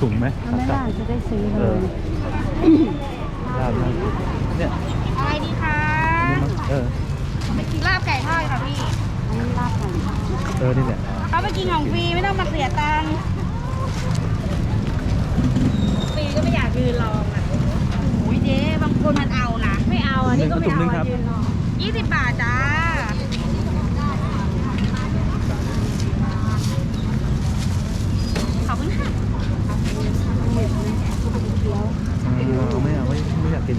ถุงไหมถ้าไม่ได้จะได้ซื้อเลเอยอลาบน่ากินเนี่ยอะไรดีคะนี่มั้งเออไปกินลาบไก่ทอดค่ะพี่อันนี้ลาบกันเออนี่แหละเขาไปกินของฟรีไม่ต้องมาเสียตังค์ฟรีก็ไม่อยากยืนรองอะโอ้ยเจ๊บางคนมันเอานะไม่เอาอันนี้ก็ไม่ถุงเอานึงครับยืนรอยี่สิบบาทจ้า ขอบคุณค่ะ เห็ดนะเคี้ยว เออไม่เอาไม่ไม่อยากกิน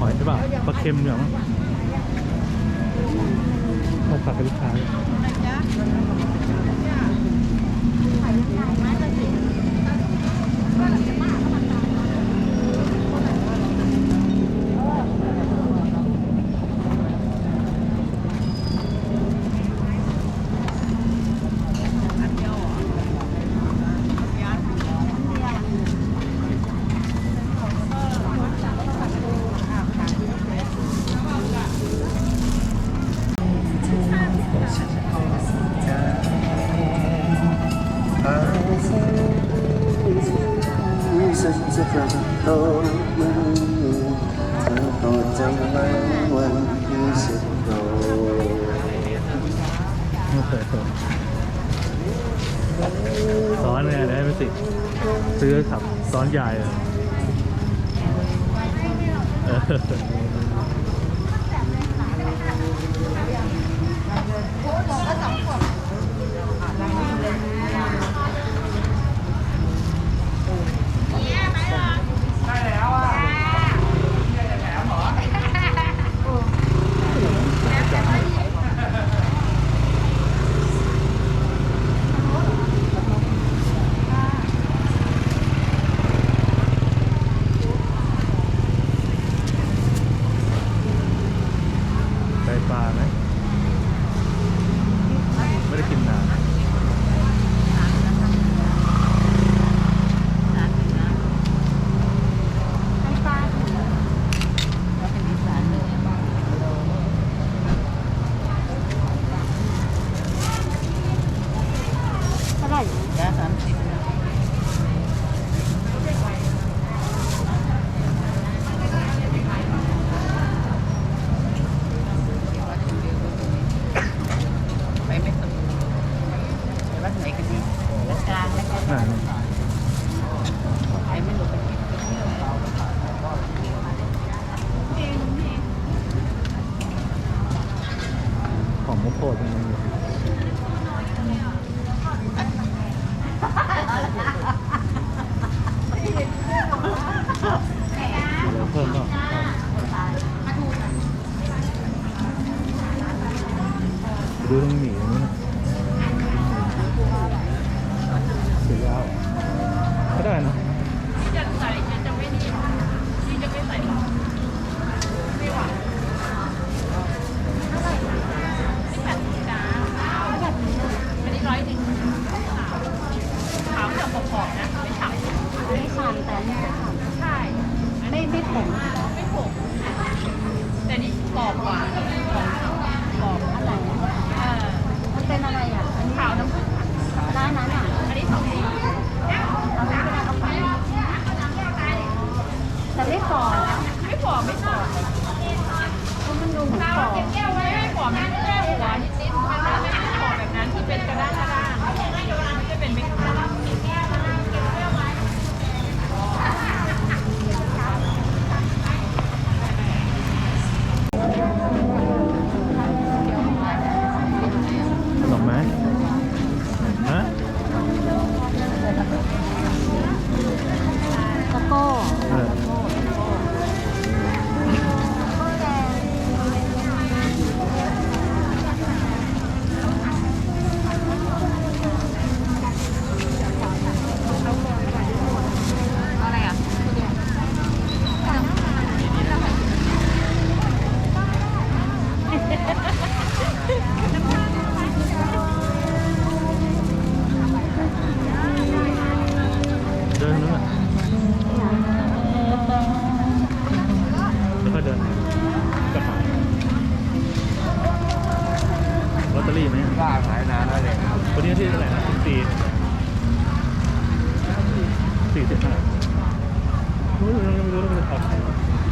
หอยใช่ป่ะปลาเค็มเนี่ยมั้ง ซ้อนใหญ่เลยเออ ไก่ปลาไหมไม่ได้กินนาน เท่าไหร่นะ ไปไม่สุด ไปวัดไหนกันดีวัดกลางแล้วก็อ่าไปไม่หลุดไปกินไปเที่ยวของมุกโคตรมันอ วันนี้ที่เท่าไหร่นะสิบสี่สี่สิบห้าไม่รู้ไม่รู้ไม่รู้ว่ามันจะอ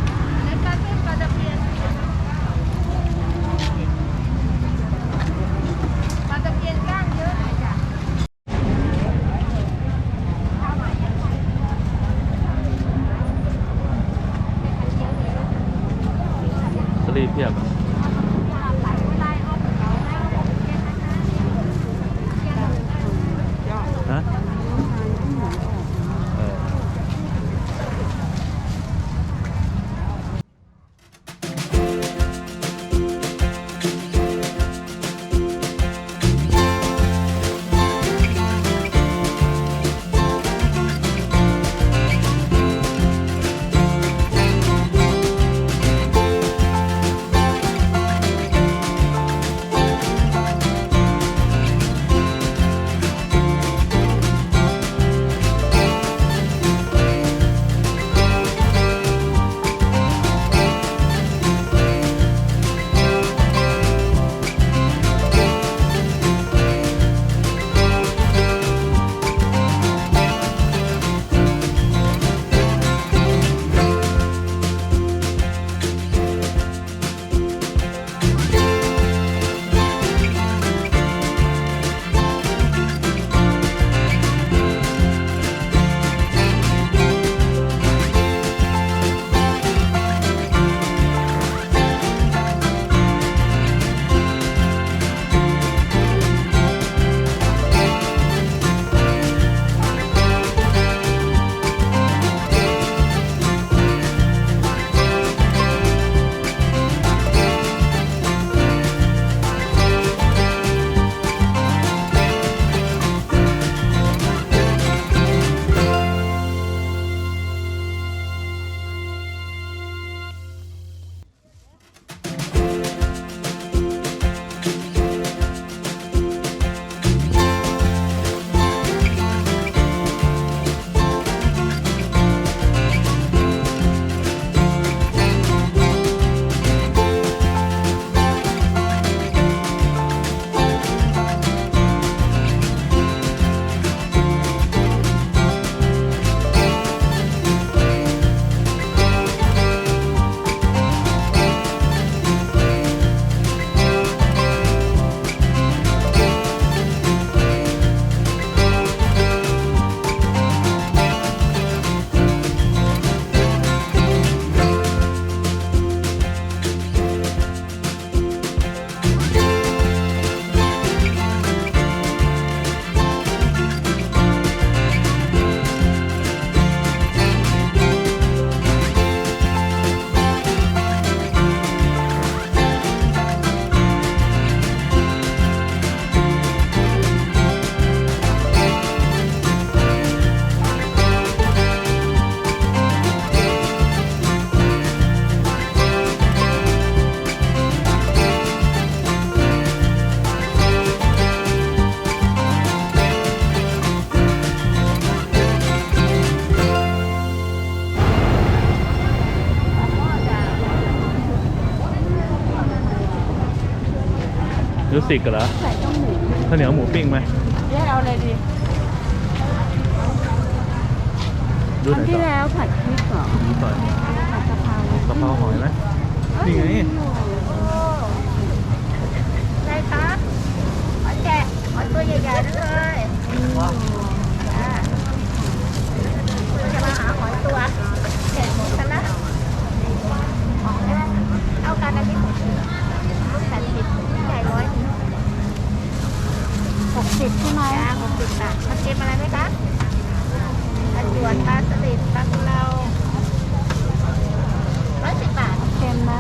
มิวสิกเหรอใส่ต้มหมูข้าวเหนียวหมูปิ้งไหมเรียกเอาเลยดีดูไหนที่ต่อแล้วผัดพริกเหรอดูต่อยผัดกะเพรากะเพราหอยไหม นี่ไง อะไรคะหอยแกะหอยตัวใหญ่ๆนั่นเลยจ้าจะมาหาหอยตัวแกะหมดกันละเอากันอันนี้ลูกแปดสิบใหญ่ร้อยห กสิบใช่ไหมหกสิบบาทมาเก็บอะไรไหมคะปลาจวนปลาสลิดปลากุเลาร้อยสิบบาท เค็มไหม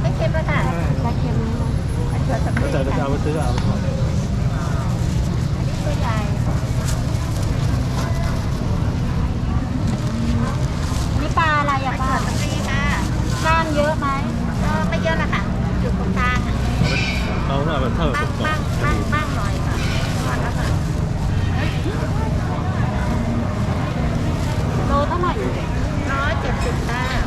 ไม่เค็มแล้วค่ะปลาเค็มนะปลาจวนสำก็เร็จจะจะเอาไปซื้อเอาไปก่อนอันนี้ตัวใหญ่นี่ปลาอะไรอะป้าปลาตะลีค่ะก้างเยอะไหมก็ไม่เยอะนะคะจุดตรงกลางอะเราเอาแบบเท่ากับบ้างกรอบ้างบบ้างบ้างหน่อยค่ะก่อนแล้วค่ะโล เท่าไหร่ร้อยเจ็ดสิบห้า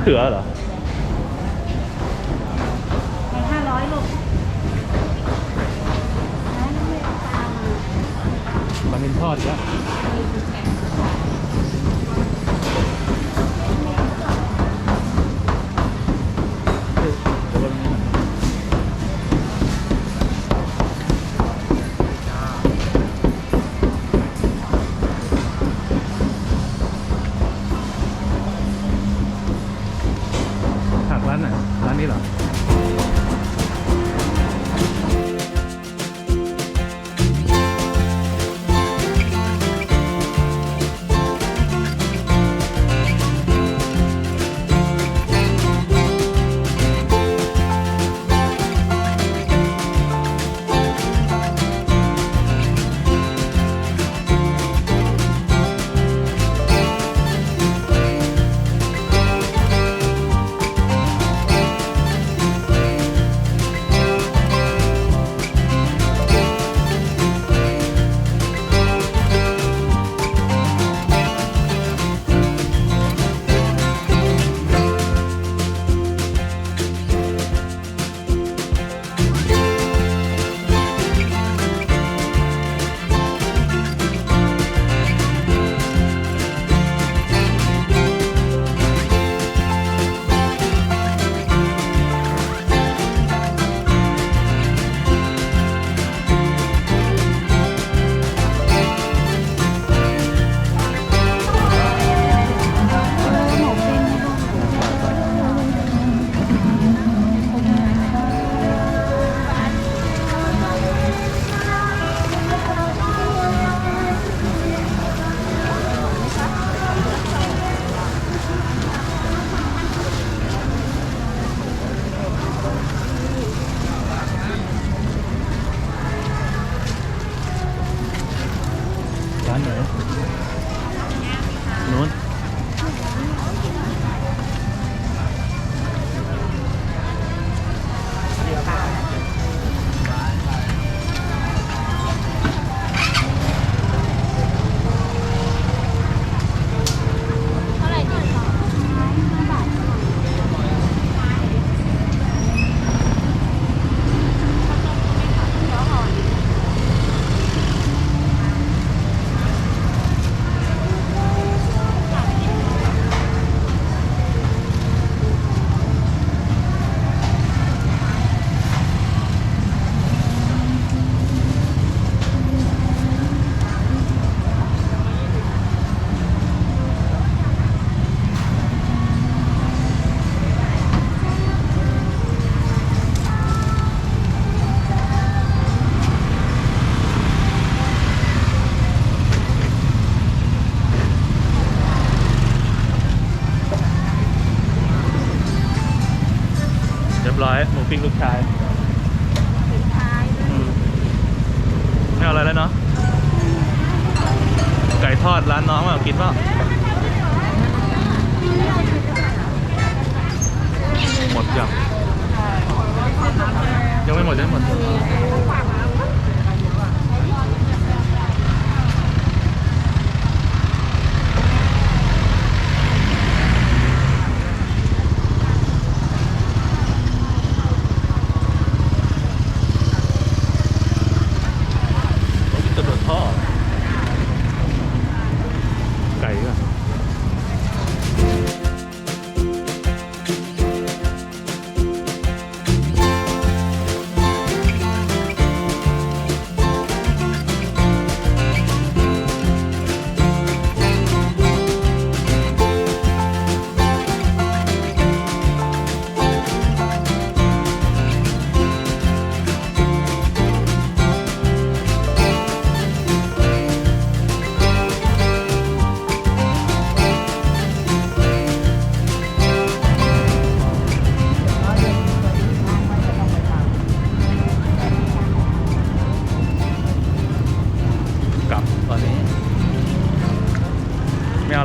เขือเหรอห้าร้อยลูกมันเป็นทอดแล้ว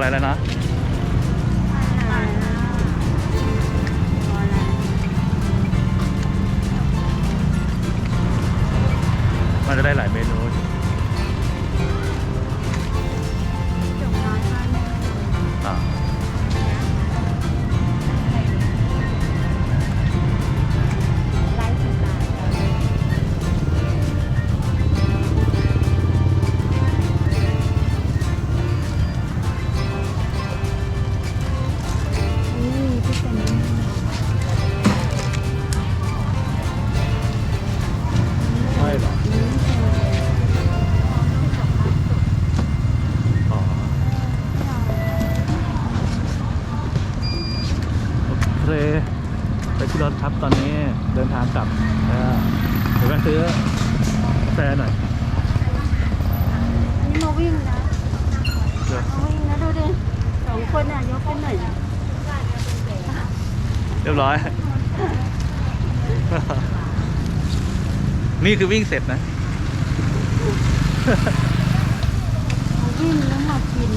วยแล้วนะ คนอะยกขึ้นหน่อยเรียบร้อย นี่คือวิ่งเสร็จนะมาวิ่งแล้วมากิน